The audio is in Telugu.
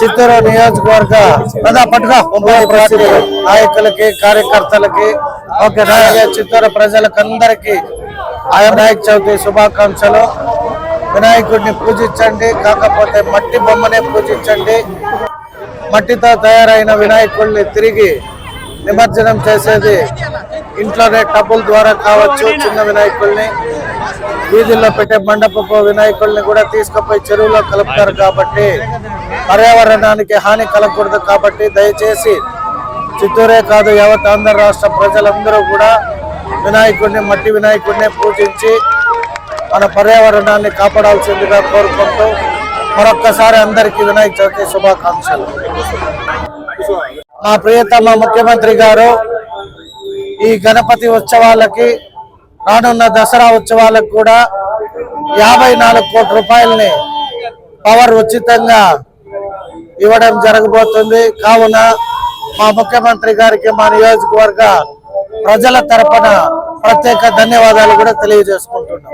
చిత్తూరు నియోజకవర్గ ప్రజా పార్టీ నాయకులకి కార్యకర్తలకి ఓకే చిత్తూరు ప్రజలకు అందరికీ ఆయన వినాయక చవితి శుభాకాంక్షలు. వినాయకుడిని పూజించండి కాకపోతే మట్టి బొమ్మనే పూజించండి. మట్టితో తయారైన వినాయకుడిని తిరిగి నిమజ్జనం చేసేది ఇంట్లోనే టబ్బుల ద్వారా కావచ్చు చిన్న వినాయకుల్ని వీధుల్లో పెట్టే మండపపు వినాయకుల్ని కూడా తీసుకుపోయి చెరువులో కలుపుతారు కాబట్టి పర్యావరణానికి హాని కలగకూడదు కాబట్టి దయచేసి చిత్తూరే కాదు యావత్ ఆంధ్ర రాష్ట్ర ప్రజలందరూ కూడా వినాయకుడిని మట్టి వినాయకుడిని పూజించి మన పర్యావరణాన్ని కాపాడాల్సిందిగా కోరుకుంటూ మరొక్కసారి అందరికీ వినాయక చవితి శుభాకాంక్షలు. మా ప్రియతమ ముఖ్యమంత్రి గారు ఈ గణపతి ఉత్సవాలకి రానున్న దసరా ఉత్సవాలకు కూడా యాభై నాలుగు కోట్ల రూపాయలని పవర్ ఉచితంగా ఇవ్వడం జరగబోతుంది. కావున మా ముఖ్యమంత్రి గారికి మా నియోజకవర్గ ప్రజల తరపున ప్రత్యేక ధన్యవాదాలు కూడా తెలియజేసుకుంటున్నాం.